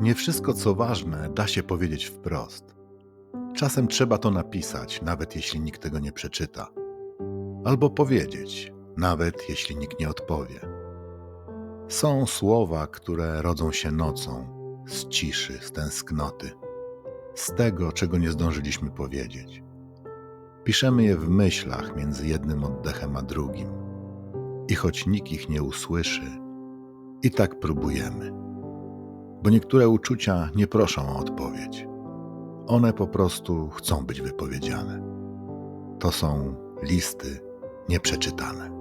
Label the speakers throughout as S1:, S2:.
S1: Nie wszystko, co ważne, da się powiedzieć wprost. Czasem trzeba to napisać, nawet jeśli nikt tego nie przeczyta. Albo powiedzieć, nawet jeśli nikt nie odpowie. Są słowa, które rodzą się nocą, z ciszy, z tęsknoty, z tego, czego nie zdążyliśmy powiedzieć. Piszemy je w myślach między jednym oddechem a drugim. I choć nikt ich nie usłyszy, i tak próbujemy. Bo niektóre uczucia nie proszą o odpowiedź. One po prostu chcą być wypowiedziane. To są listy nieprzeczytane.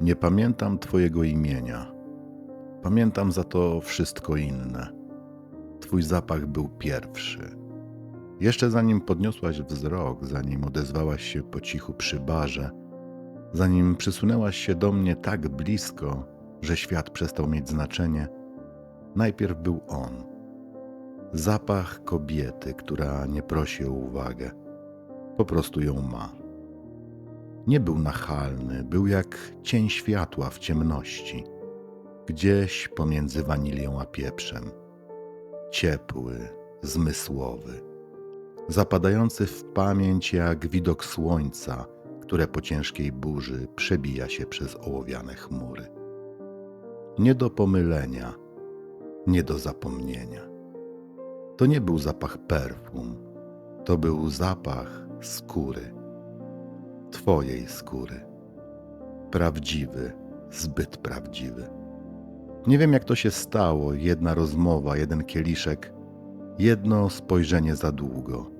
S1: Nie pamiętam Twojego imienia. Pamiętam za to wszystko inne. Twój zapach był pierwszy. Jeszcze zanim podniosłaś wzrok, zanim odezwałaś się po cichu przy barze, zanim przysunęłaś się do mnie tak blisko, że świat przestał mieć znaczenie, najpierw był on. Zapach kobiety, która nie prosi o uwagę, po prostu ją ma. Nie był nachalny, był jak cień światła w ciemności, gdzieś pomiędzy wanilią a pieprzem. Ciepły, zmysłowy, zapadający w pamięć jak widok słońca, które po ciężkiej burzy przebija się przez ołowiane chmury. Nie do pomylenia, nie do zapomnienia. To nie był zapach perfum, to był zapach skóry Twojej skóry. Prawdziwy, zbyt prawdziwy. Nie wiem, jak to się stało, jedna rozmowa, jeden kieliszek, jedno spojrzenie za długo.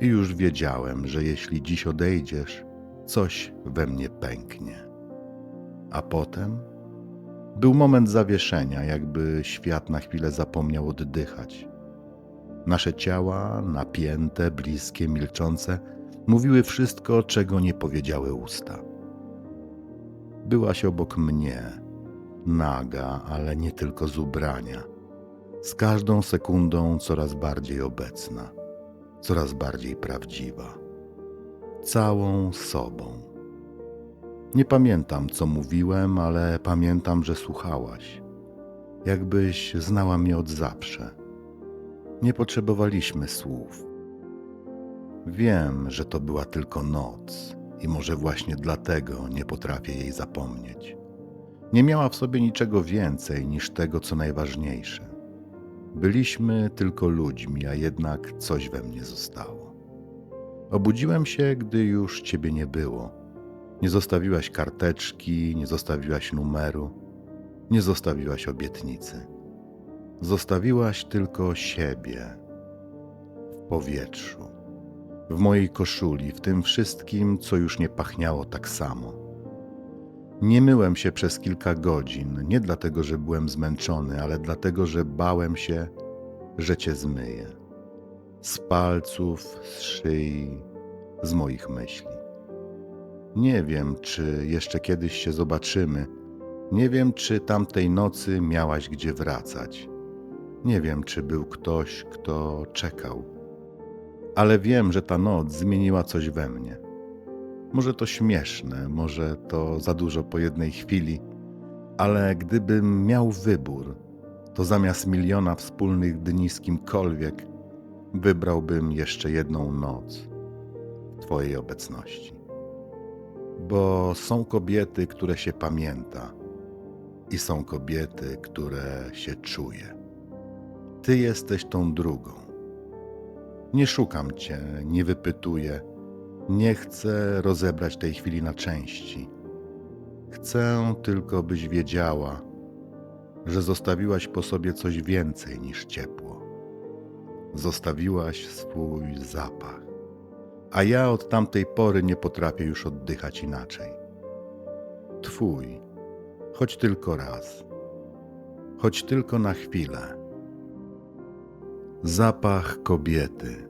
S1: I już wiedziałem, że jeśli dziś odejdziesz, coś we mnie pęknie. A potem był moment zawieszenia, jakby świat na chwilę zapomniał oddychać. Nasze ciała, napięte, bliskie, milczące, mówiły wszystko, czego nie powiedziały usta. Byłaś obok mnie, naga, ale nie tylko z ubrania, z każdą sekundą coraz bardziej obecna, coraz bardziej prawdziwa, całą sobą. Nie pamiętam, co mówiłem, ale pamiętam, że słuchałaś, jakbyś znała mnie od zawsze. Nie potrzebowaliśmy słów Wiem, że to była tylko noc i może właśnie dlatego nie potrafię jej zapomnieć. Nie miała w sobie niczego więcej niż tego, co najważniejsze. Byliśmy tylko ludźmi, a jednak coś we mnie zostało. Obudziłem się, gdy już ciebie nie było. Nie zostawiłaś karteczki, nie zostawiłaś numeru, nie zostawiłaś obietnicy. Zostawiłaś tylko siebie w powietrzu w mojej koszuli, w tym wszystkim, co już nie pachniało tak samo. Nie myłem się przez kilka godzin, nie dlatego, że byłem zmęczony, ale dlatego, że bałem się, że cię zmyję. Z palców, z szyi, z moich myśli. Nie wiem, czy jeszcze kiedyś się zobaczymy. Nie wiem, czy tamtej nocy miałaś gdzie wracać. Nie wiem, czy był ktoś, kto czekał ale wiem, że ta noc zmieniła coś we mnie. Może to śmieszne, może to za dużo po jednej chwili, ale gdybym miał wybór, to zamiast miliona wspólnych dni z kimkolwiek, wybrałbym jeszcze jedną noc w Twojej obecności. Bo są kobiety, które się pamięta, i są kobiety, które się czuje. Ty jesteś tą drugą nie szukam cię, nie wypytuję, nie chcę rozebrać tej chwili na części. Chcę tylko, byś wiedziała, że zostawiłaś po sobie coś więcej niż ciepło. Zostawiłaś swój zapach, a ja od tamtej pory nie potrafię już oddychać inaczej. Twój, choć tylko raz, choć tylko na chwilę zapach kobiety,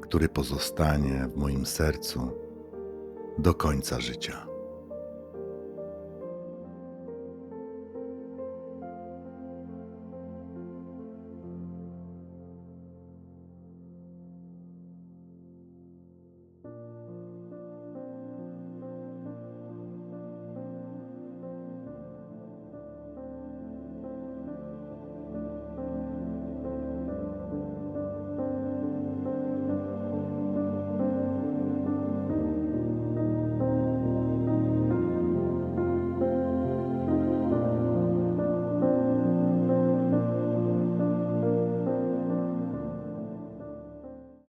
S1: który pozostanie w moim sercu do końca życia.